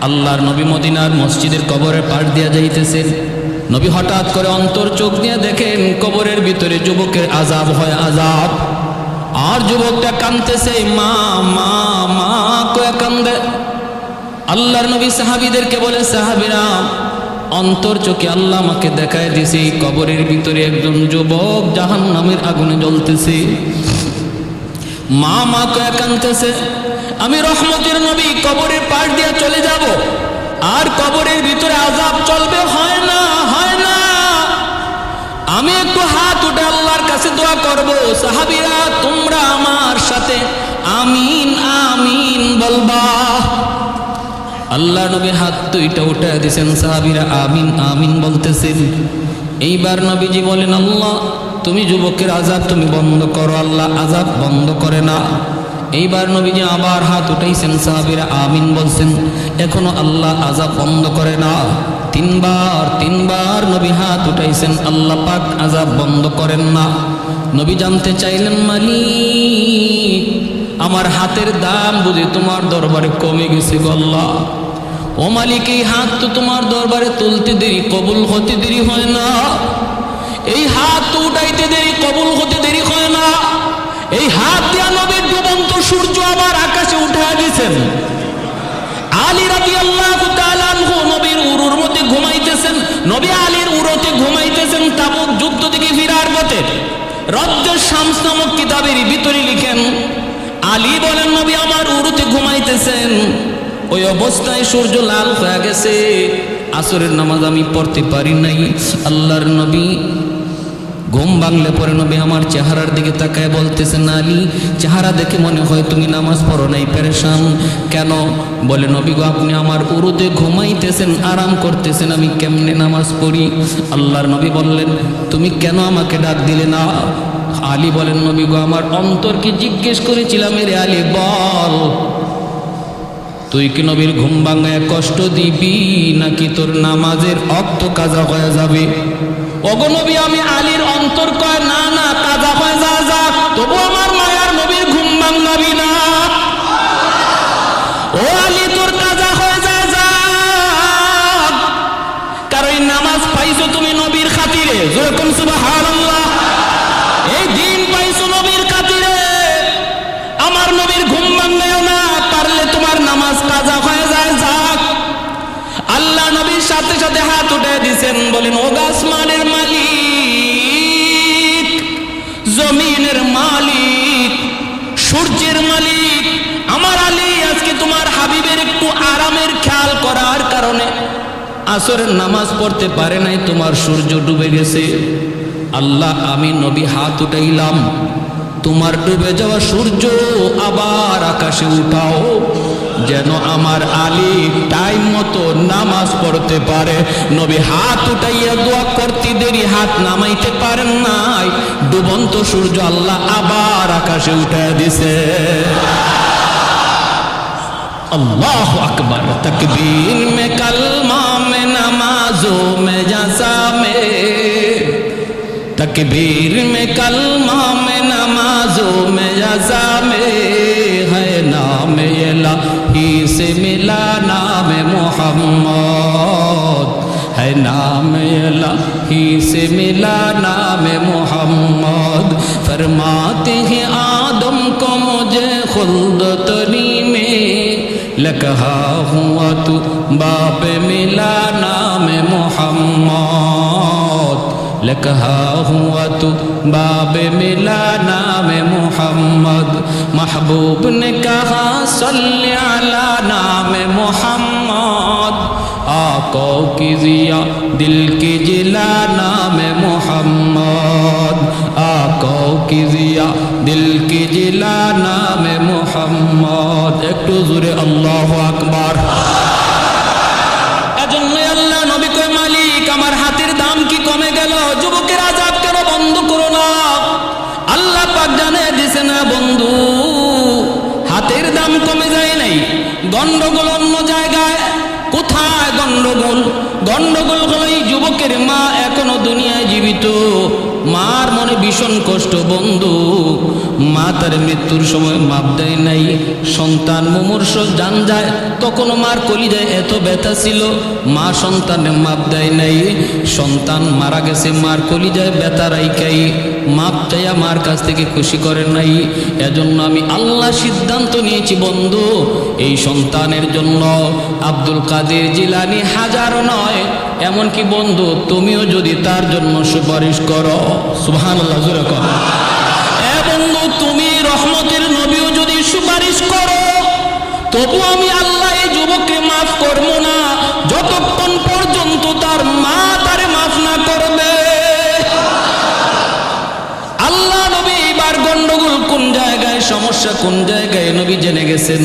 আল্লাহর নবী মদিনার মসজিদের কবরের পাশ দিয়া যাইতেছেন। নবী হঠাৎ করে অন্তর চোখ দিয়ে দেখেন কবরের ভিতরে যুবকের আজাব হয় আজাব আর যুবকটা কানতেছে মা মা মা, কয়ে কান্দে। আল্লাহর নবী সাহাবিদেরকে বলে, সাহাবিরা, অন্তর চোখে আল্লাহ আমাকে দেখায় দিছে কবরের ভিতরে একজন যুবক জাহান নামের আগুনে জ্বলতেছে। মা মা কয়ে আমি রহমতের নবী কবরের পাশ দিয়ে চলে যাব। আর কবরের ভিতরে আজাব চলবে, হয় না হয় না। আমি একটু হাত উঠে আল্লাহর কাছে দোয়া করব, সাহাবিরা, তোমরা আমার সাথে আমিন আমিন বলবা। আল্লাহ নবী হাত দুইটা উঠে দিয়েছেন, সাহাবিরা আমিন আমিন বলতেছেন। এইবার নবীজি বলেন, আল্লাহ তুমি যুবকের আজাব তুমি বন্ধ করো, আল্লাহ আজাব বন্ধ করে না। এইবার নবীজি আবার হাত উঠাইছেন, সাহাবিরা আমিন বলছেন, এখনও আল্লাহ আজাব বন্ধ করে না। তিনবার তিনবার নবী হাত উঠাইছেন, আল্লাহ পাক আজাব বন্ধ করেন না। নবী জানতে চাইলেন, মালিক, আমার হাতের দাম বুঝি তোমার দরবারে কমে গেছে গল্লা ও মালিক, এই হাত তো তোমার দরবারে তুলতে দেরি, কবুল হতে দেরি হয় না। এই হাত তো উঠাইতে দেরি, কবল হতে দেরি হয় না। এই হাত দিয়া নবীর ডুবন্ত সূর্য আবার আকাশে উঠা গেছেন আলী রাজি আল্লাহ নবীর উরুর মধ্যে ঘুমাইতেছেন। নবী আলীর উরোতে ঘুমাইতেছেন তাবুক যুদ্ধ থেকে ফিরার পথে। রজ্জের শামস নামক কিতাবের ভিতরে লিখেন, আলী বলেন, নবী আমার উরুতে ঘুমাইতেছেন। ওই অবস্থায় সূর্য লাল হয়ে গেছে। আসরের নামাজ আমি পড়তে পারি নাই। আল্লাহর নবী ঘুম ভাঙলে পরে নবী আমার চেহারার দিকে তাকায় বলতেছেন আলী চেহারা দেখে মনে হয় তুমি নামাজ পড়ো নাই, পেরেশান। কেন? বলে, নবী গো, আপনি আমার উরুতে ঘুমাইতেছেন, আরাম করতেছেন, আমি কেমনে নামাজ পড়ি? আল্লাহর নবী বললেন, তুমি কেন আমাকে ডাক দিলে না? আলী বলেন, নবী গো, আমার অন্তরকে জিজ্ঞেস করেছিলাম রে আলী, বল, তুই কি নবীর ঘুম ভাঙায় কষ্ট দিবি, নাকি তোর নামাজের অক্ত কাজা হয়ে যাবে? অগনবী আমি আলীর অন্তর কয়, না না, কাজা হয়ে যা যা, তবু আমার মায়ার নবীর ঘুম ভাঙাবি না। ও আলী, তোর যা যা। কারণ নামাজ পাইছো তুমি নবীর খাতিরে। যেরকম সুবহানাল্লাহ, এই দিন পাইছো আমার ঘুম না তোমার নামাজ যাক। আল্লাহ সাথে সাথে হাত উঠে দিছেন, বলেন ও গাছমানের মালিক হাবিবের একটু আরামের খেয়াল করার কারণে আসরের নামাজ পড়তে পারে নাই, তোমার সূর্য ডুবে গেছে। আল্লাহ, আমি নবী হাত উঠাইলাম। তোমার ডুবে যাওয়া সূর্য আবার আকাশে উঠাও, যেন আমার আলী টাইম মতো নামাজ পড়তে পারে। নবী হাত উঠাইয়া দোয়া করতে দেরি, হাত নামাইতে পারেন নাই। ডুবন্ত সূর্য আল্লাহ আবার আকাশে উঠায় দিছে। अल्लाह अकबर। तकबीर में कलमा में, नमाजों में जजा में। तकबीर में कलमा में, नमाजों में जजा में। है नाम ही से मिला नाम मोहम्मद। है नाम ही से मिला नाम मोहम्मद। फरमाते हैं आदम को मुझे खुल्द तरी में। لکھا ہوا تو باپ ملا نام محمد لکھا ہوا تو باب ملا نام محمد محبوب نے کہا صلی علی نام محمد آقا کی ضیا دل کی جلا نام محمد آقا کی ضیا দিল কি জিলা নামে মোহাম্মদ, একটু জুড়ে আল্লাহ আকবার। এজন্যই আল্লাহ নবী মালিক, আমার হাতের দাম কি কমে গেল? যুবকের আজাব কেন বন্ধ আল্লাহ জানে দিছে না বন্ধু। হাতের দাম কমে যায় নাই, গন্ডগোল অন্য যায় গন্ডগোল গন্ডগোল হলো এই যুবকের মা এখনও দুনিয়ায় জীবিত। মার মনে ভীষণ কষ্ট, বন্ধু। মা তার মৃত্যুর সময় মাপ দেয় নাই। সন্তান মুমূর্ষ জান যায়, তখনও মার কলিজায় এত ব্যথা ছিল। মা সন্তানের মাপ দেয় নাই। সন্তান মারা গেছে, মার কলিজায় ব্যথা রাইকাই মাপ চাইয়া মার কাছ থেকে খুশি করেন নাই। এজন্য আমি আল্লাহ সিদ্ধান্ত নিয়েছি, বন্ধু। এই সন্তানের জন্য আব্দুল কাদের জিলানি হাজারো নয়। এমনকি বন্ধু, তুমিও যদি তার জন্য সুপারিশ করো। সুহান বন্ধু, তুমি রহমতের নবীও যদি সুপারিশ করো তবু আমি আল্লাহ এই যুবককে মাফ করব না। সমস্যা কোন জায়গায় নবী জেনে গেছেন।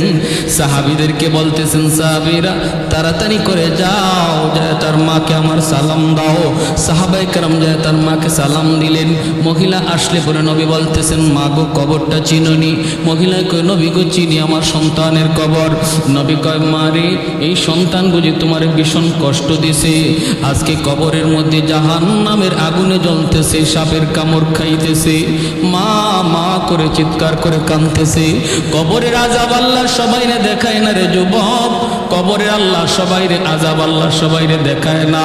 সাহাবিদেরকে বলতেছেন, সাহাবিরা, তাড়াতাড়ি করে যাও যায় তার মাকে আমার সালাম দাও। সাহাবাই কারাম যায় তার মাকে সালাম দিলেন। মহিলা আসলে পরে নবী বলতেছেন, মা গো, কবরটা চিননি। মহিলা কয়, নবী গো, চিনি আমার সন্তানের কবর। নবী কয় মারে এই সন্তান বুঝি তোমার ভীষণ কষ্ট দিছে। আজকে কবরের মধ্যে জাহান নামের আগুনে জ্বলতেছে, সাপের কামড় খাইতেছে। মা মা করে চিৎকার করে কাঁদতেছে। কবরের আজাব আল্লাহ সবাইরে দেখায় না রে যুবক। কবরের আল্লাহ সবাইরে আজাব আল্লাহ সবাইরে দেখায় না।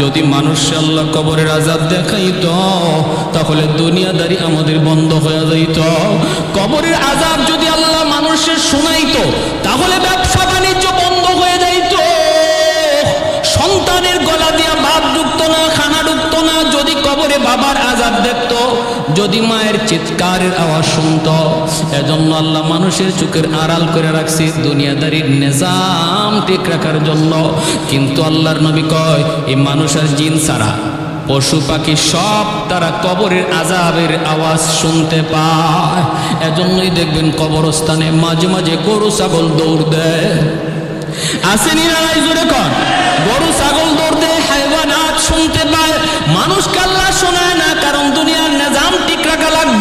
যদি মানুষ আল্লাহ কবরের আজাব দেখাইত, তাহলে দুনিয়াদারি আমাদের বন্ধ হয়ে যাইত। কবরের আজাব যদি আল্লাহ মানুষের শোনাইতো, তাহলে ব্যবসা বাণিজ্য বন্ধ হয়ে যাইত। সন্তানের গলা দিয়া বাপ ঢুকতো না, খানা ঢুকতো না, যদি কবরে বাবার আজাব দেখতো যদি মায়ের চিৎকারের আওয়াজ শুনত। এজন্য আল্লাহ মানুষের চোখের আড়াল করে রাখছে দুনিয়াদারির নিজাম ঠিক রাখার জন্য। কিন্তু আল্লাহর নবী কয় এই মানুষ আর জিন ছাড়া পশু পাখি সব তারা কবরের আজাবের আওয়াজ শুনতে পায়। এজন্যই দেখবেন কবরস্থানে মাঝে মাঝে গরু, ছাগল দৌড় দেয়। আসেনি না নাই জোরে কর গরু, ছাগল দৌড় দেয় হাইওয়ানাত শুনতে পায়। মানুষ কাল্লা শোনায় না কারণ দুনিয়ার নিজাম ঠিক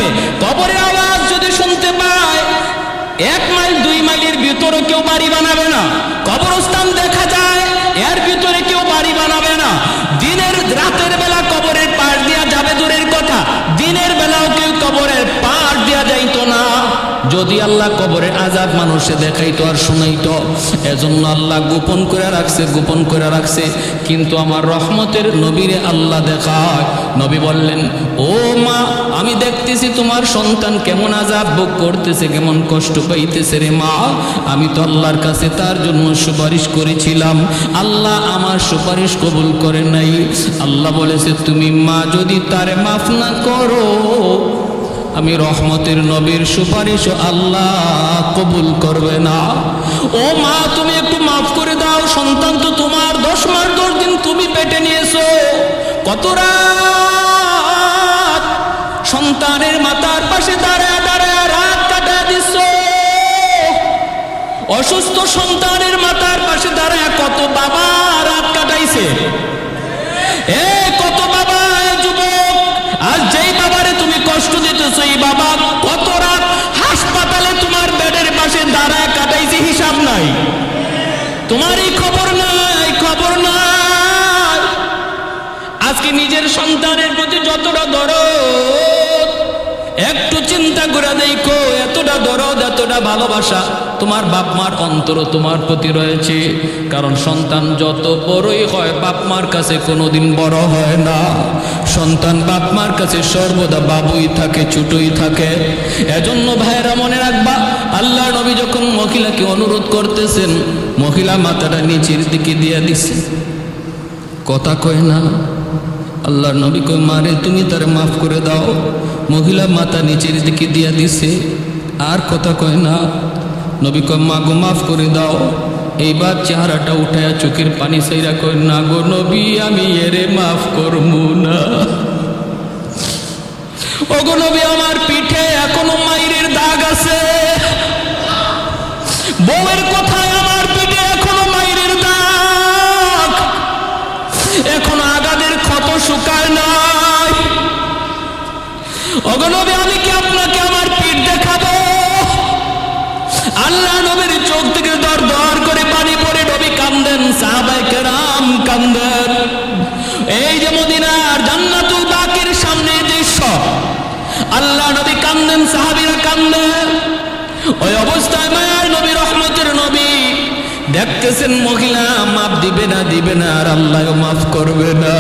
লাগবে কবরের আওয়াজ যদি শুনতে পায়, এক মাইল, দুই মাইলের ভিতরে কেউ বাড়ি বানাবে না। কবরস্থান দেখা যায়, এর ভিতরে কেউ বাড়ি বানাবে না দিনের রাতের বেলা কবরের পাশ দিয়া যাবে দূরের কথা দিনের বেলাও কেউ কবরের পাশ দিয়া যাইতো না যদি আল্লাহ কবরের আজাব মানুষে দেখাইতো আর শুনাইতো, এজন্য আল্লাহ গোপন করে রাখছে, গোপন করে রাখছে। কিন্তু আমার রহমতের নবীরে আল্লাহ দেখায়, নবী বললেন, ও মা, আমি দেখতেছি তোমার সন্তান কেমন আজাব ভোগ করতেছে, কেমন কষ্ট পাইতেছে রে মা। আমি তো আল্লাহর কাছে তার জন্য সুপারিশ করেছিলাম। আল্লাহ আমার সুপারিশ কবুল করে নাই। আল্লাহ বলেছে, তুমি মা, যদি তারে মাফ না করো আমি রহমতের নবীর সুপারিশ আল্লাহ কবুল করবে না। ও মা, তুমি একটু মাফ করে দাও, সন্তান তো তোমার দশ মাস দশ দিন তুমি পেটে নিয়েছো। কত রাত সন্তানের মাতার পাশে দাঁড়ায় দাঁড়ায় রাত কাটা দিচ্ছ অসুস্থ সন্তানের মাতার পাশে দাঁড়ায় কত বাবা রাত কাটাইছে। এ এই বাবা কত রাত হাসপাতালে তোমার বেডের পাশে দাঁড়ায় কাটাইছে, হিসাব নাই। তোমার এই খবর নাই খবর নাই। আজকে নিজের সন্তানের প্রতি যতটা দরদ একটু চিন্তা করে দেখো, এতটা দরদ, এতটা ভালোবাসা। তোমার বাপ মার অন্তর তোমার প্রতি রয়েছে। কারণ সন্তান যত বড়ই হয় বাপ মার কাছে কোনোদিন বড় হয় না। সন্তান বাপ মার কাছে সর্বদা বাবুই থাকে, ছোটই থাকে। এজন্য ভাইয়েরা মনে রাখবা, আল্লাহ নবী যখন মহিলাকে অনুরোধ করতেছেন, মহিলা মাথাটা নিচের দিকে দিয়ে দিছে। কথা কয় না আল্লাহর নবী কই মারে, তুমি তারে মাফ করে দাও। মহিলা মাথা নিচের দিকে দিয়া দিছে। আর কথা কয় না, নবী কয়, মা গো, মাফ করে দাও। এইবার চেহারাটা উঠায়া চোখের পানি সাইরা কয়, না গো নবী, আমি এরে মাফ করব না। ওগো নবী, আমার পিঠে এখনও মাইরের দাগ আছে। বউয়ের কথায় আমার পিঠে এখনও মাইরের দাগ। এখনও আগাদের ক্ষত শুকায় নাই অগনবে আমি কি আপনাকে আমার পিঠ দেখাবো? আল্লাহ নবীর চোখ থেকে দর দর করে পানি পরে নবী কান্দেন সাহাবাইকে রাম কান্দেন। এই যে মদিনার জান্নাতুল বাকির সামনে দৃশ্য আল্লাহ নবী কান্দেন, সাহাবিরা কান্দেন। ওই অবস্থায় মায়ার নবী, রহমতের নবী দেখতেছেন মহিলা মাফ দিবে না দিবে না, আর আল্লাহ মাফ করবে না।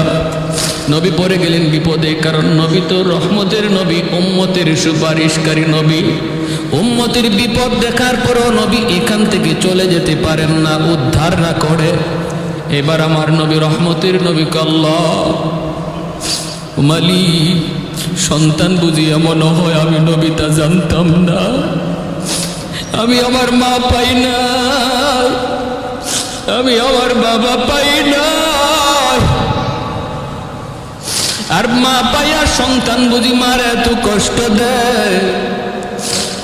নবী পড়ে গেলেন বিপদে, কারণ নবী তো রহমতের নবী, উম্মতের সুপারিশকারী নবী। উম্মতের বিপদ দেখার পরও নবী এখান থেকে চলে যেতে পারেন না, উদ্ধার না করে। এবার আমার নবী রহমতের নবী কল্লা মালি, সন্তান বুঝি এমন হয় আমি নবী তা জানতাম না। আমি আমার মা পাই না আমি আমার বাবা পাই না আর মা পাইয়া সন্তান বুঝি মার এত কষ্ট দেয়।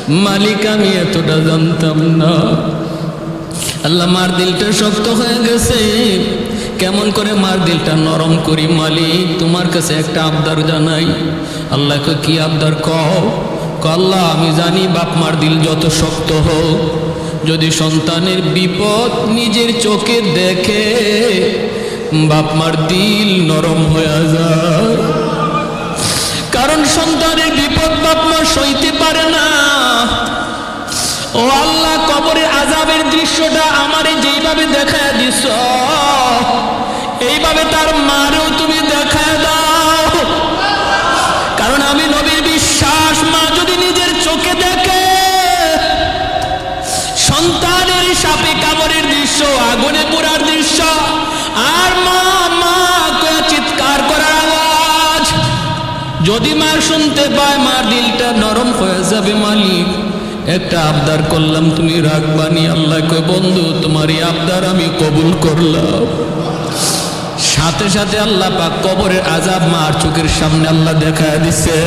মালিক, আমি এতটা জানতাম না। আল্লাহ, মার দিলটা শক্ত হয়ে গেছে। কেমন করে মার দিলটা নরম করি মালিক, তোমার কাছে একটা আবদার জানাই। আল্লাহকে কি আবদার কও? আমি জানি বাপ মার দিল যত শক্ত হোক। যদি সন্তানের বিপদ নিজের চোখে দেখে বাপ মার দিল নরম হয়ে যায়। কারণ সন্তানের বিপদ বাপ মা সইতে পারে না। ও আল্লাহ কবরের আজাবের দৃশ্যটা আমারে যেইভাবে দেখায় দিস। যদি মার শুনতে পায়, মার দিলটা নরম হয়ে যাবে মালিক। একটা আবদার করলাম, তুমি রাখবানি আল্লাহ কয়, বন্ধু তোমার এই আবদার আমি কবুল করলাম। সাথে সাথে আল্লাহ পাক কবরের আজাব মার চোখের সামনে আল্লাহ দেখা দিছে।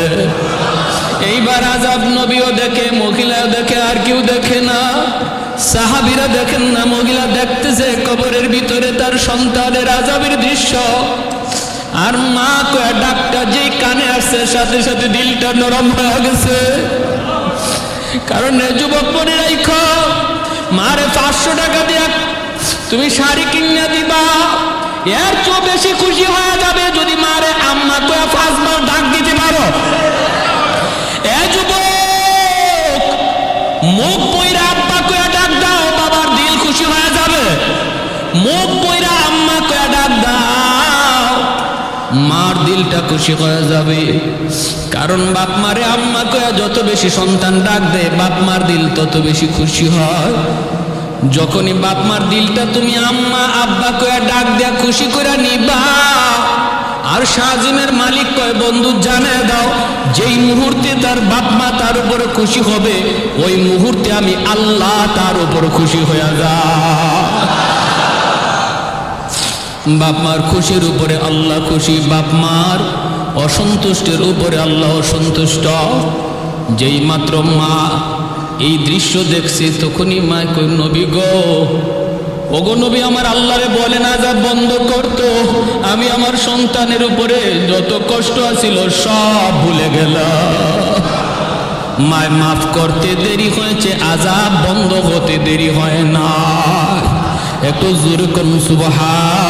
এইবার আজাব নবীও দেখে, মহিলাও দেখে, আর কেউ দেখে না। সাহাবিরা দেখেন না, মহিলা দেখতেছে কবরের ভিতরে তার সন্তানের আজাবের দৃশ্য। আর মা কয়া ডাকটা যেই কানে আসছে, সাথে সাথে দিলটা নরম হয়ে গেছে। কারণ যুবক মনে রাইখ, মারে পাঁচশো টাকা দিয়া তুমি শাড়ি কিনে দিবা, এর চেয়ে বেশি খুশি হয়ে যাবে যদি মারে আম্মা কয়া পাঁচবার ডাক দিতে পারো। এ যুবক, মুখ বইরা আব্বা কয়া ডাক দাও, বাবার দিল খুশি হয়ে যাবে। মুখ মার দিলটা খুশি হয়ে যাবে। কারণ বাপ মারে আম্মা কয়া যত বেশি সন্তান ডাক দেয়, বাপ মার দিল তত বেশি খুশি হয়। যখনই বাপ মার দিলটা তুমি আম্মা, আব্বা কয়া ডাক দেয়া খুশি করে নিবা। আর শাহজিমের মালিক কয়, বন্ধু, জানায় দাও, যেই মুহূর্তে তার বাপ মা তার উপরে খুশি হবে, ওই মুহূর্তে আমি আল্লাহ তার উপর খুশি হয়ে যা বাপ মার খুশির উপরে আল্লাহ খুশি, বাপ মার অসন্তুষ্টের উপরে আল্লাহ অসন্তুষ্ট। যেই মাত্র মা, এই দৃশ্য দেখছে তখনই মা কই নবী গো, ওগো নবী আমার আল্লাহরে বলে না যা বন্ধ করতো। আমি আমার সন্তানের উপরে যত কষ্ট আছিল সব ভুলে গেলাম। মায় মাফ করতে দেরি হয়েছে, আজাব বন্ধ হতে দেরি হয় না। একটু জোর করুন, সুবহান।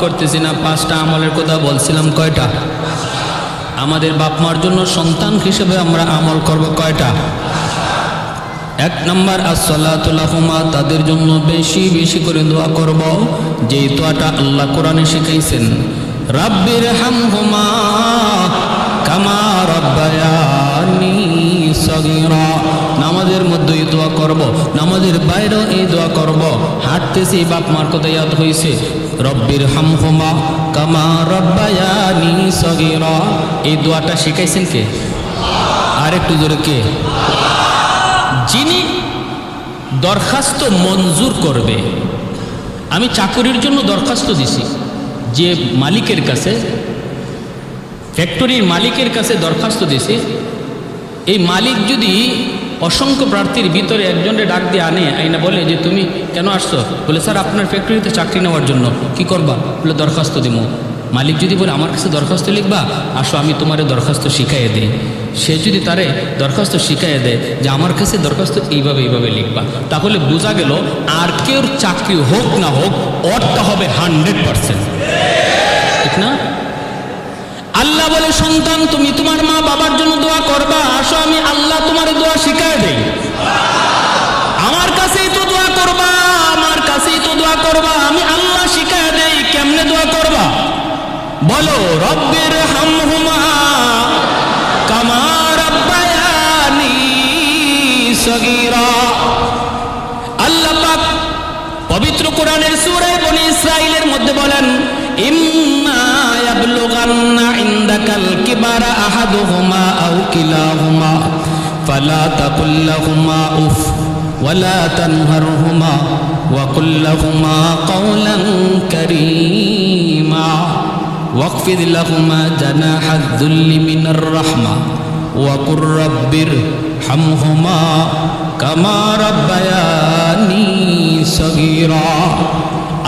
করতেছি না, পাঁচটা আমলের কথা বলছিলাম, কয়টা? আমাদের বাপ মার জন্য সন্তান হিসেবে আমরা আমল করব কয়টা? এক নম্বর আসসালাতুল্লাহুমা তাদের জন্য বেশি বেশি করে দোয়া করব যে দোয়াটা আল্লাহ কোরআনে শিখাইছেন। রাব্বির হামহুমা কামা রব্বায়ানি সগীরা। নামাজের মধ্যে এই দোয়া করব, নামাজের বাইরেও এই দোয়া করব। হাঁটতেছি, বাপ মার কথা ইয়াদ হইছে। রব্বির হামহুমা কামা রব্বায়ানি সগীরা। এই দোয়াটা শিখাইছেন কে? আর একটু জোরে কে? যিনি দরখাস্ত মঞ্জুর করবে। আমি চাকরির জন্য দরখাস্ত দিছি। যে মালিকের কাছে, ফ্যাক্টরির মালিকের কাছে দরখাস্ত দিছি। এই মালিক যদি অসংখ্য প্রার্থীর ভিতরে একজনের ডাক দিয়ে আনে, আইনা বলে যে, তুমি কেন আসছো? বলে, স্যার, আপনার ফ্যাক্টরিতে চাকরি নেওয়ার জন্য কি করবা? বলে, দরখাস্ত দিব মালিক যদি বলে, আমার কাছে দরখাস্ত লিখবা? আসো, আমি তোমার দরখাস্ত শিখাইয়ে দিই। সে যদি তারে দরখাস্ত শিখাইয়ে দেয় যে, আমার কাছে দরখাস্ত এইভাবে এইভাবে লিখবা। তাহলে বোঝা গেল, আর কেউ চাকরি হোক না হোক অরটা হবে হান্ড্রেড পার্সেন্ট। ঠিক না? আল্লাহ বলে, সন্তান, তুমি তোমার মা বাবার জন্য দোয়া করবা। আসো, আমি আল্লাহ তোমার দোয়া শিখায় দেই আমার কাছেই তো দোয়া করবা আমার কাছেই তো দোয়া করবা, আমি আল্লাহ শিখায় দেই, কেমনে দোয়া করবা? বলো, রব্বের হামহুমা কামার আব্বায়ানি সগীরা। আল্লাহ পাক পবিত্র কোরআনের সুরে বনি ইসরাইলের মধ্যে বলেন, ইম্মা ইয়াবলুগান্না ইনদাকাল কিবারা আহাদুহুমা আও কিলাহুমা, ফালা তাকুল লাহুমা উফ, ওয়ালা তানহারহুমা। وقل لهما قولا كريما واخفض لهما جناح الذل من الرحمه وقل رب ارحمهما كما ربياني صغيرا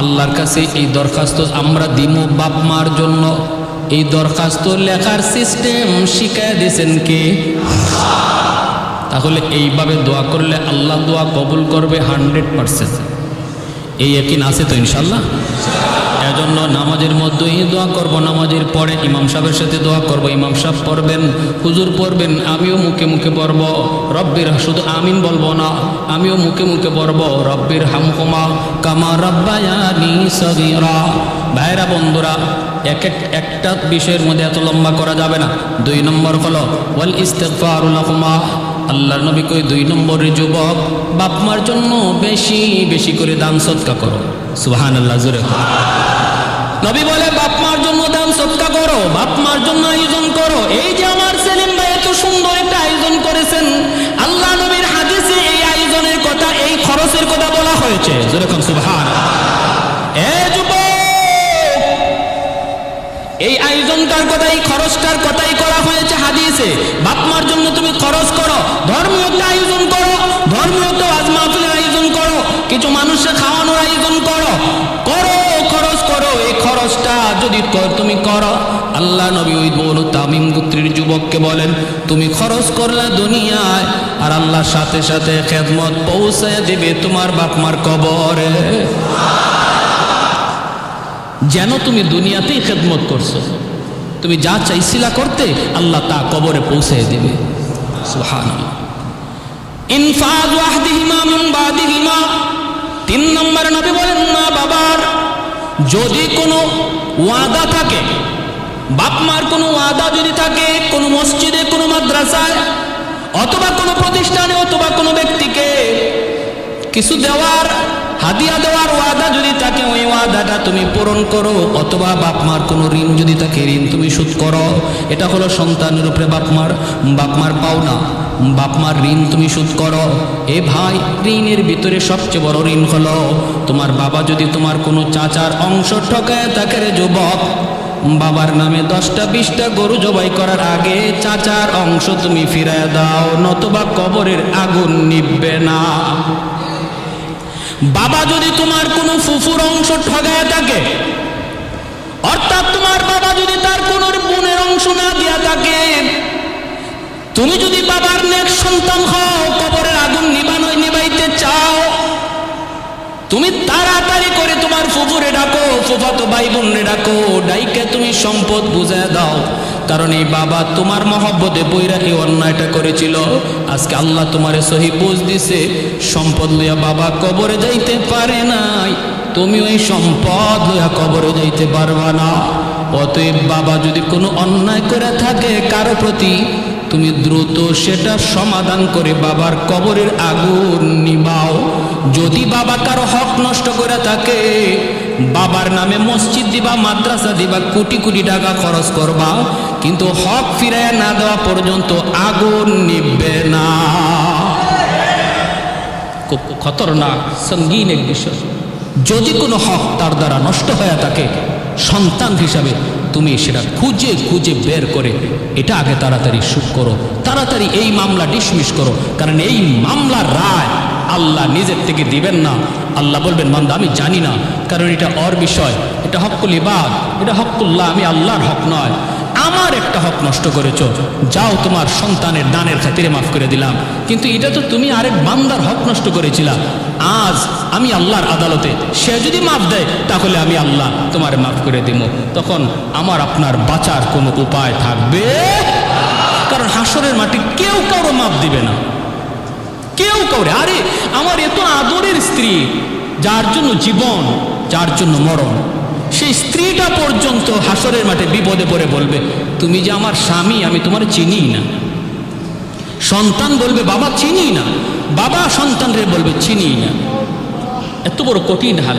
আল্লাহর কাছে এই দরখাস্ত আমরা দিমু বাপ মার জন্য এই দরখাস্ত লেখার সিস্টেম শিখায় দিয়েছেন কে তাহলে এইভাবে দোয়া করলে আল্লাহ দোয়া কবুল করবে হান্ড্রেড পারসেন্ট এই একিন আছে তো ইনশাল্লাহ এজন্য নামাজের মধ্যেই দোয়া করব, নামাজের পরে ইমাম সাহেবের সাথে দোয়া করব, ইমাম সাহেব পড়বেন, হুজুর পড়বেন, আমিও মুখে মুখে পড়ব, রব্বির শুধু আমিন বলব না, আমিও মুখে মুখে পড়ব, রব্বির হামকুমা কামা রব্বায়ানি ভাইরা বন্ধুরা, এক এক একটা বিষয়ের মধ্যে এত লম্বা করা যাবে না। দুই নম্বর হলো, ওয়াল ইস্তেগফারুল্লাহুমা আল্লাহর নবী কই দুই নম্বরের যুবক, বাপ মার জন্য বেশি বেশি করে দান সৎকা করো। সুহান আল্লাহ জুড়ে করো। নবী বলে, বাপ মার জন্য দান সৎকা করো, বাপ মার জন্য আয়োজন করো। এই যে আমার সেলিম ভাই এত সুন্দর একটা আয়োজন করেছেন, আল্লাহ নবীর হাদিসে এই আয়োজনের কথা, এই খরচের কথা বলা হয়েছে। যেরকম সুবহান এই আয়োজনটার কথাই, খরচটার কথাই করা হয়েছে হাদিসে। বাপমার জন্য তুমি খরচ করো ধর্মীয় আয়োজন করো ধর্মীয় ওয়াজ মাহফিলের আয়োজন করো, কিছু মানুষের খাওয়ানোর আয়োজন করো। করো, খরচ করো, এই খরচটা যদি তুমি করো। আল্লাহ নবী ওই বলু তামিম গোত্রীর যুবককে বলেন, তুমি খরচ করলে দুনিয়ায়, আর আল্লাহর সাথে সাথে খেদমত পৌঁছে দেবে তোমার বাপমার কবরে। যেন তুমি দুনিয়াতেই খেদমত করছ। তুমি যা চাইছিলা করতে, আল্লাহ তা কবরে পৌঁছে দেবে। তিন নম্বর নবী বলেন, মা বাবার, যদি কোনো ওয়াদা থাকে, বাপ মার কোনো ওয়াদা যদি থাকে, কোনো মসজিদে, কোনো মাদ্রাসায়, অথবা কোনো প্রতিষ্ঠানে, অথবা কোনো ব্যক্তিকে কিছু দেওয়ার হাদিয়া দেওয়ার ওয়াদা যদি তাকে ওই ওয়াদাটা তুমি পূরণ করো, অথবা বাপ মার কোনো ঋণ যদি থাকে, ঋণ তুমি শোধ করো। এটা হলো সন্তানের উপরে বাপ মার বাপ মার পাওনা। বাপ মার ঋণ তুমি শোধ করো। এ ভাই, ঋণের ভিতরে সবচেয়ে বড় ঋণ হলো, তোমার বাবা যদি তোমার কোনো চাচার অংশ ঠকায় তাকে রে যুবক, বাবার নামে দশটা, বিশটা গরু জবাই করার আগে চাচার অংশ তুমি ফিরায় দাও, নতুবা কবরের আগুন নিববে না। বাবা যদি তোমার কোনো ফুফুর অংশ ঠগায় থাকে, অর্থাৎ তোমার বাবা যদি তার কোন বোনের অংশ না দিয়া থাকে, তুমি যদি বাবার নেক সন্তান হও, কবরের আগুন নিবানো নিবাইতে চাও, তুমি তাড়াতাড়ি করে তোমার ফুফুরে ডাকো, ফুফাতো ভাই বোনরে ডাকো, ডাইকে তুমি সম্পদ বুঝায় দাও। কারণ এই বাবা তোমার মহব্বতে বইরা এই অন্যায়টা করেছিল। আজকে আল্লাহ তোমারে সহি বুঝ দিছে। সম্পদ লইয়া বাবা কবরে যাইতে পারে নাই। তুমি ওই সম্পদ লইয়া কবরে যাইতে পারবা না। অতএব বাবা যদি কোনো অন্যায় করে থাকে কারও প্রতি তুমি দ্রুত সেটা সমাধান করে বাবার কবরের আগুন নিবাও। যদি বাবা কারও হক নষ্ট করে থাকে, বাবার নামে মসজিদ দিবা, মাদ্রাসা দিবা, কোটি কোটি টাকা খরচ করবা, কিন্তু হক ফিরায় না দেওয়া পর্যন্ত আগুন নিবে না। খুব খতরনাক, সঙ্গীন এক বিষয়। যদি কোনো হক তার দ্বারা নষ্ট হয়ে থাকে, সন্তান হিসাবে তুমি সেটা খুঁজে খুঁজে বের করে এটা আগে তাড়াতাড়ি শুট করো, তাড়াতাড়ি এই মামলা ডিসমিস করো, কারণ এই মামলার রায় আল্লাহ নিজের থেকে দিবেন না। আল্লাহ বলবেন মান্দা আমি জানি না, কারণ এটা অর বিষয়, এটা হকুল ইবাদ, এটা হকুল্লাহ আমি আল্লাহর হক নয়। আমার একটা হক নষ্ট করেছ। যাও তোমার সন্তানের দানের খাতিরে মাফ করে দিলাম। কিন্তু এটা তো তুমি আরেক বান্দার হক নষ্ট করেছিলা। আজ আমি আল্লাহর আদালতে, সে যদি মাফ দেয়, তাহলে আমি আল্লাহ তোমার মাফ করে দিব তখন আমার আপনার বাঁচার কোনো উপায় থাকবে? কারণ হাসরের মাটি কেউ কারও মাফ দিবে না। কেউ কাউরে। আরে, আমার এত আদরের স্ত্রী, যার জন্য জীবন, যার জন্য মরণ সেই স্ত্রীটা পর্যন্ত হাসরের মাঠে বিপদে পড়ে বলবে, তুমি যে আমার স্বামী, আমি তোমার চিনি না। সন্তান বলবে, বাবা চিনি না। বাবা সন্তানরে বলবে চিনি না। এত বড় কঠিন হাল।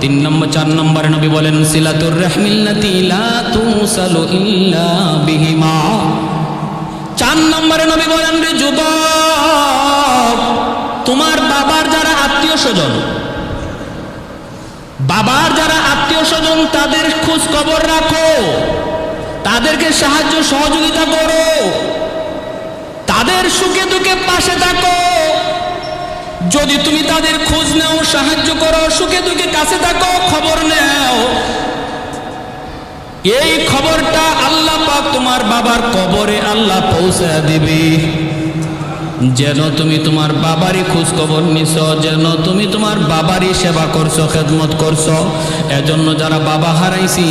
তিন নম্বর, চার নম্বরে নবী বলেন, সিলাতুর রাহমিল্লাতি লা তুসালু ইল্লা বিহিমা। চার নম্বরে নবী বলেন, রে যুবক স্বজন বাবার যারা আত্মীয় স্বজন তাদের খোঁজ খবর রাখো। তাদেরকে সাহায্য, সহযোগিতা করো। তাদের সুখে দুঃখে পাশে থাকো। যদি তুমি তাদের খোঁজ নাও, সাহায্য করো, সুখে দুঃখে কাছে থাকো, খবর নাও। এই খবরটা আল্লাহ পাক তোমার বাবার কবরে আল্লাহ পৌঁছে দিবে। যেন তুমি তোমার বাবারই খোঁজ খবর নিছ, যেন তুমি তোমার বাবারই সেবা করছ, খেদমত করছ। এজন্য যারা বাবা হারাইছি,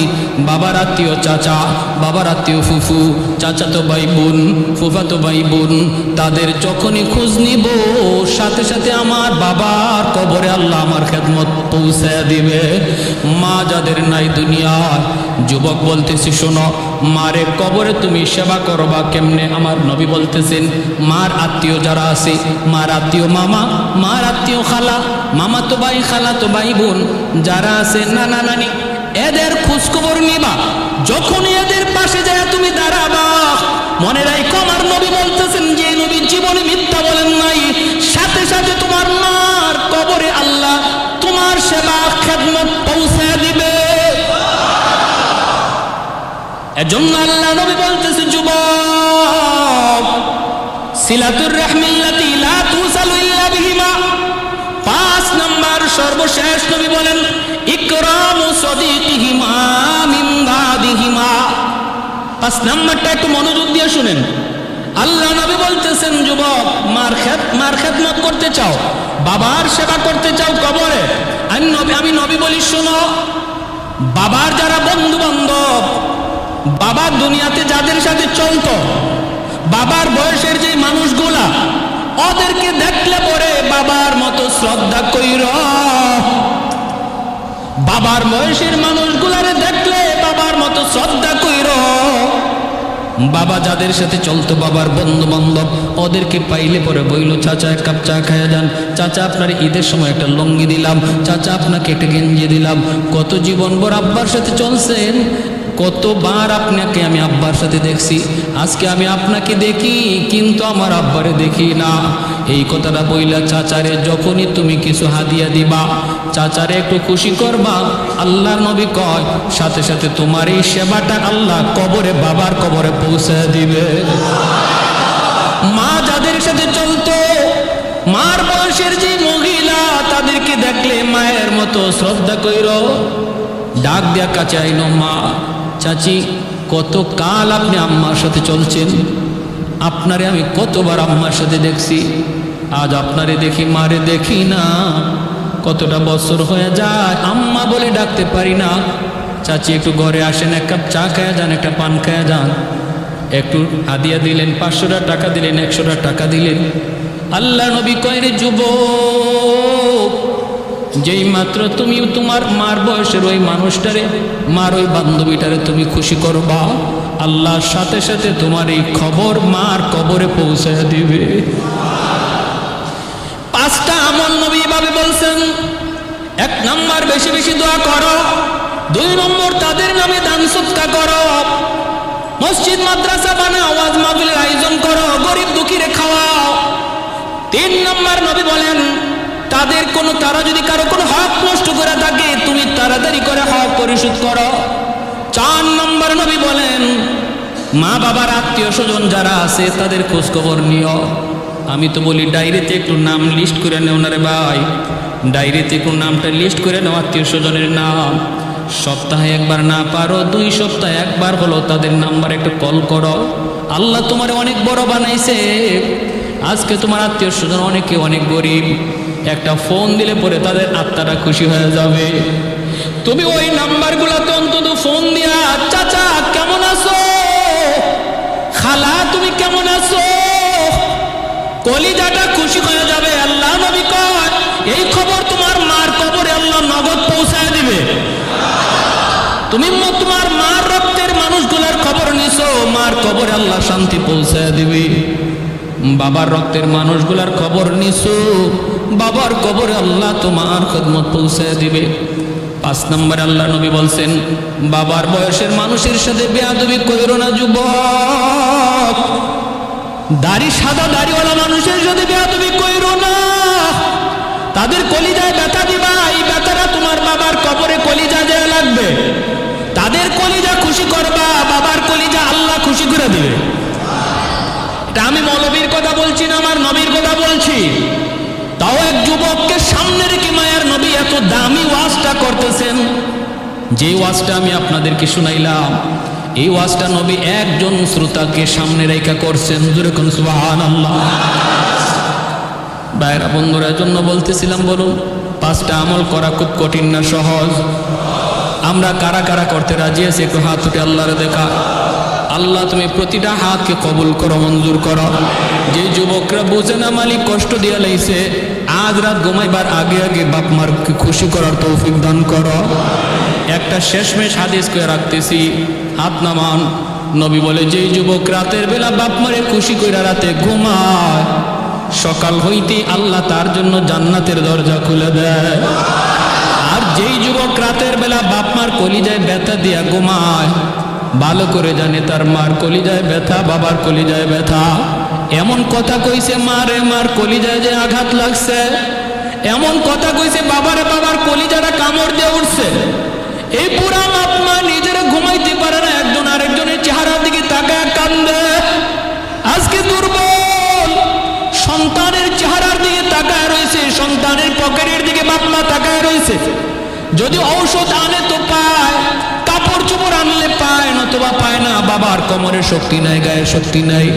বাবার আত্মীয় চাচা, বাবার আত্মীয় ফুফু চাচা তো ভাই বোন ফুফা তো ভাই বোন, তাদের যখনই খোঁজ নিব, সাথে সাথে আমার বাবার কবরে আল্লাহ আমার খেদমত পৌঁছে দিবে। মা যাদের নাই দুনিয়ায় যুবক বলতেছি, শোনো, মারে কবরে তুমি সেবা করবা কেমনে? আমার নবী বলতেছেন, মার আত্মীয় যারা আছে মার আত্মীয় মামা মার আত্মীয় খালা, মামা তো ভাই, খালা তো ভাই বোন। যারা আছে, নানা নানি, এদের খোঁজ খবর নিবা। যখন এদের পাশে যায় তুমি দাঁড়াবা। মনে রাখো আমার নবী বলতেছেন, যে নবী জীবনে মিথ্যা বলেন নাই। সাথে সাথে তোমার মার কবরে আল্লাহ তোমার সেবা, খেদমত পৌঁছে দিবে। এজন্য আল্লাহ নবী বলতেছে, যুবক সিলাতুর রাহমিল্লাতি লা তুসালু ইল্লা বিহিমা। পাঁচ নাম্বার সর্বশেষ নবী বলেন, ইকরামু সাদিকিহিমা মিন বাদিহিমা। পাঁচ নাম্বারটা একটু মনোযোগ দিয়ে শুনেন। আল্লাহ নবী বলতেছেন, যুবক, মার খেত মার খেদমত করতে চাও, বাবার সেবা করতে চাও কবরে। আমি নবী আমি নবী বলি, শোনো, বাবার যারা বন্ধু বান্ধব বাবার দুনিয়াতে যাদের সাথে চলতো বাবার বয়সের যে মানুষগুলা, ওদেরকে দেখলে পরে বাবার মতো শ্রদ্ধা কইর। বাবার বয়সের মানুষগুলারে দেখলে বাবার মতো শ্রদ্ধা কইর। বাবা যাদের সাথে চলতো বাবার বন্ধু বান্ধব ওদেরকে পাইলে পরে বইল, চাচা, এক কাপ চা খাইয়া যান চাচা, আপনার ঈদের সময় একটা লঙ্গি দিলাম। চাচা, আপনাকে একটা গেঞ্জি দিলাম। কত জীবন ভর আব্বার সাথে চলছেন? কতবার আপনাকে আমি আব্বার সাথে দেখছি। আজকে আমি আপনাকে দেখি, কিন্তু আমার আব্বারে দেখি না। এই কথাটা বইলা চাচারে, যখনই তুমি কিছু হাদিয়া দিবা, চাচারে একটু খুশি করবা। আল্লাহর নবী কয়, সাথে সাথে তোমার এই সেবাটা আল্লাহ কবরে, বাবার কবরে পৌঁছে দিবে। মা যাদের সাথে চলতো, মার বয়সের যে মহিলা, তাদেরকে দেখলে মায়ের মতো শ্রদ্ধা কইর। ডাক দেয়া কাছে আইনো মা। চাচি কত কাল আপনি আম্মার সাথে চলছেন? আপনারে আমি কতবার আম্মার সাথে দেখছি। আজ আপনারে দেখি, মারে দেখি না। কতটা বছর হয়ে যায়, আম্মা বলে ডাকতে পারি না। চাচি, একটু ঘরে আসেন, এক কাপ চা খায়া যান, একটা পান খায়া যান। একটু হাদিয়া দিলেন, পাঁচশোটা টাকা দিলেন, একশোটা টাকা দিলেন। আল্লাহ নবী কয়ের যুবক যেই মাত্র তুমি তোমার মার বয়সের ওই মানুষটারে, মার ওই বান্ধবীটারে তুমি খুশি করবা আল্লাহর সাথে সাথে তোমার এই খবর মার কবরে পৌঁছায় দিবে। পাঁচটা আমল নবী ভাবে বলছেন, এক নাম্বার বেশি বেশি দোয়া করো, দুই নম্বর তাদের নামে দান সৎকা করো, মসজিদ, মাদ্রাসা বানাও, আওয়াজ মাহফিলের আয়োজন করো, গরিব দুঃখীরে খাওয়াও। তিন নম্বর নবী বলেন তাদের কোনো, তারা যদি কারও কোনো হক নষ্ট করে থাকে, তুমি তাড়াতাড়ি করে হক পরিশোধ করো। চার নম্বর নবী বলেন, মা বাবার আত্মীয় স্বজন যারা আছে, তাদের খোঁজ খবর নিও। আমি তো বলি ডায়েরিতে একটু নাম লিস্ট করে নেও না রে ভাই। ডায়েরিতে একটু নামটা লিস্ট করে নাও আত্মীয় স্বজনের নাম। সপ্তাহে একবার না পারো, দুই সপ্তাহে একবার হলো তাদের নাম্বার একটু কল করো। আল্লাহ তোমার অনেক বড় বানাইছে। আজকে তোমার আত্মীয় স্বজন অনেকে অনেক গরিব। একটা ফোন দিলে পরে তাদের আত্মাটা খুশি হয়ে যাবে। তুমি ওই নাম্বারগুলোতে অন্তত ফোন দিয়া, চাচা, কেমন আছো? খালা, তুমি কেমন আছো? কলিজাটা খুশি হয়ে যাবে, আল্লাহ নবী কয়। এই খবর তোমার মার কবরে আল্লাহ নগদ পৌঁছায় দিবে। তুমি তোমার মার রক্তের মানুষগুলোর খবর নিছো, মার কবরে আল্লাহ শান্তি পৌঁছায় দিবে। বাবার রক্তের মানুষগুলার খবর নিছো বাবার কবরে আল্লাহ তোমার খদমত পৌঁছায় দিবে। পাঁচ নম্বরে আল্লাহ নবী বলছেন, বাবার বয়সের মানুষের সাথে বেয়াদবি কইরো না, যুবক। দাড়ি সাদা দাড়িওয়ালা মানুষের সাথে বেয়াদবি কইরো না। তাদের কলিজায় ব্যথা দিবা, এই ব্যথাটা তোমার বাবার কবরে কলিজা দেয়া লাগবে। তাদের কলিজা খুশি করবা, বাবার কলিজা আল্লাহ খুশি করে দিবে। আমি মৌলবীর কথা বলছি না, আমার নবীর কথা বলছি। তাও এক যুবককে সামনে রেখে মায়ার নবী এত দামি ওয়াজটা করতেছেন। যে ওয়াজটা আমি আপনাদেরকে শুনাইলাম, এই ওয়াজটা নবী একজন শ্রোতাকে সামনে রেখা করছেন। জোরে কোন সুবাহান আল্লাহ বাইরা বন্ধুরা জন্য বলতেছিলাম, বলুন, পাঁচটা আমল করা খুব কঠিন না সহজ। আমরা কারা কারা করতে রাজি আছি? একটু হাত উঠে আল্লাহরে দেখা। আল্লাহ, তুমি প্রতিটা হাতকে কবুল করো, মঞ্জুর করো। যে যুবকরা বুঝে না মালিক কষ্ট দিয়া লাইছে, আজ রাত ঘুমাইবার আগে আগে বাপ মারকে খুশি করার তৌফিক দান করো। একটা শেষমেশ হাদিস করে রাখতেছি, হাত নামান। নবী বলে, যেই যুবক রাতের বেলা বাপ মারে খুশি কইরা রাতে ঘুমায়, সকাল হইতে আল্লাহ তার জন্য জান্নাতের দরজা খুলে দেয়। আর যেই যুবক রাতের বেলা বাপ মার কলিজায় ব্যথা দিয়া ঘুমায় ভালো করে জানে তার মার কলিজায় ব্যথা, বাবার কলিজায় ব্যথা। এমন কথা কইছে মারে, মার কলিজায় যে আঘাত লাগছে। এমন কথা কইছে বাবারে, বাবার কলিজাটা কামড় দিয়ে উঠছে। এই পুরা মা নিজেরা ঘুমাইতে পারে না, একজন আরেকজনের চেহারার দিকে তাকায় কান্দে। আজকে দুর্বল। সন্তানের চেহারার দিকে তাকায় রয়েছে, সন্তানের পকেটের দিকে বাপমা তাকায় রয়েছে। যদি ঔষধ আনে তো পায়। আনলে পায় নতুবা পায় না, বাবার কোমরে শক্তি নাই, গায়ে শক্তি নাই।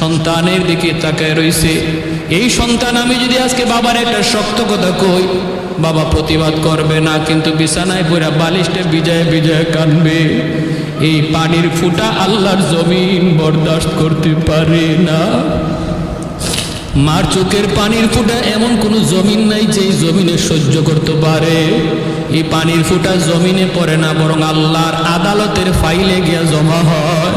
সন্তানের দিকে তাকায় রয়েছে এই সন্তান আমি যদি আজকে বাবার একটা শক্ত কথা কই, বাবা প্রতিবাদ করবে না, কিন্তু বিছানায় পুরা বালিশটা বিজয় বিজয় কানবে। এই পানির ফুটা আল্লাহর জমিন বরদাস্ত করতে পারে না। মার চোখের পানির ফুটা এমন কোনো জমিন নাই যে জমিনে সহ্য করতে পারে। এই পানির ফুটা জমিনে পড়ে না, বরং আল্লাহর আদালতের ফাইলে গিয়া জমা হয়।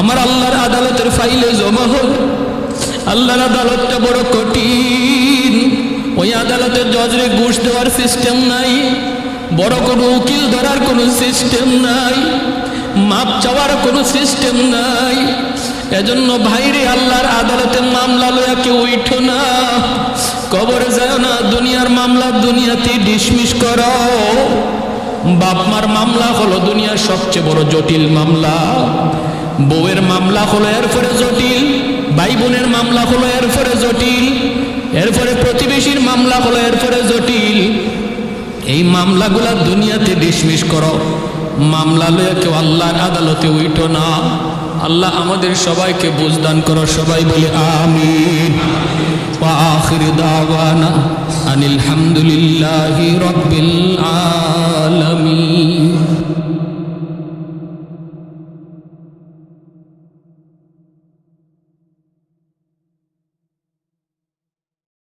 আমার আল্লাহর আদালতের ফাইলে জমা হয় আল্লাহর আদালতটা বড় কঠিন। ওই আদালতের জজরে ঘুষ দেওয়ার সিস্টেম নাই, বড় কোনো উকিল ধরার কোনো সিস্টেম নাই, মাপ চাওয়ার কোনো সিস্টেম নাই। এজন্য ভাইরে আল্লাহর আদালতে মামলা লয়া কেউ উঠো না। কবরে যায় না, দুনিয়ার মামলা দুনিয়াতে ডিসমিস করো। বাপমার মামলা হলো দুনিয়ার সবচেয়ে বড় জটিল মামলা। বউয়ের মামলা হলো এরপরে জটিল ভাই বোনের মামলা হলো এরপরে জটিল, এরপরে প্রতিবেশীর মামলা হলো এরপরে জটিল। এই মামলাগুলা দুনিয়াতে ডিসমিস করো। মামলা লয়ে কেউ আল্লাহর আদালতে উইটো না। আল্লাহ আমাদের সবাইকে বুঝদান করো সবাই বলে আমি আখির দাওয়ানা আনিল হামদুলিল্লাহি রব্বিল আলামিন।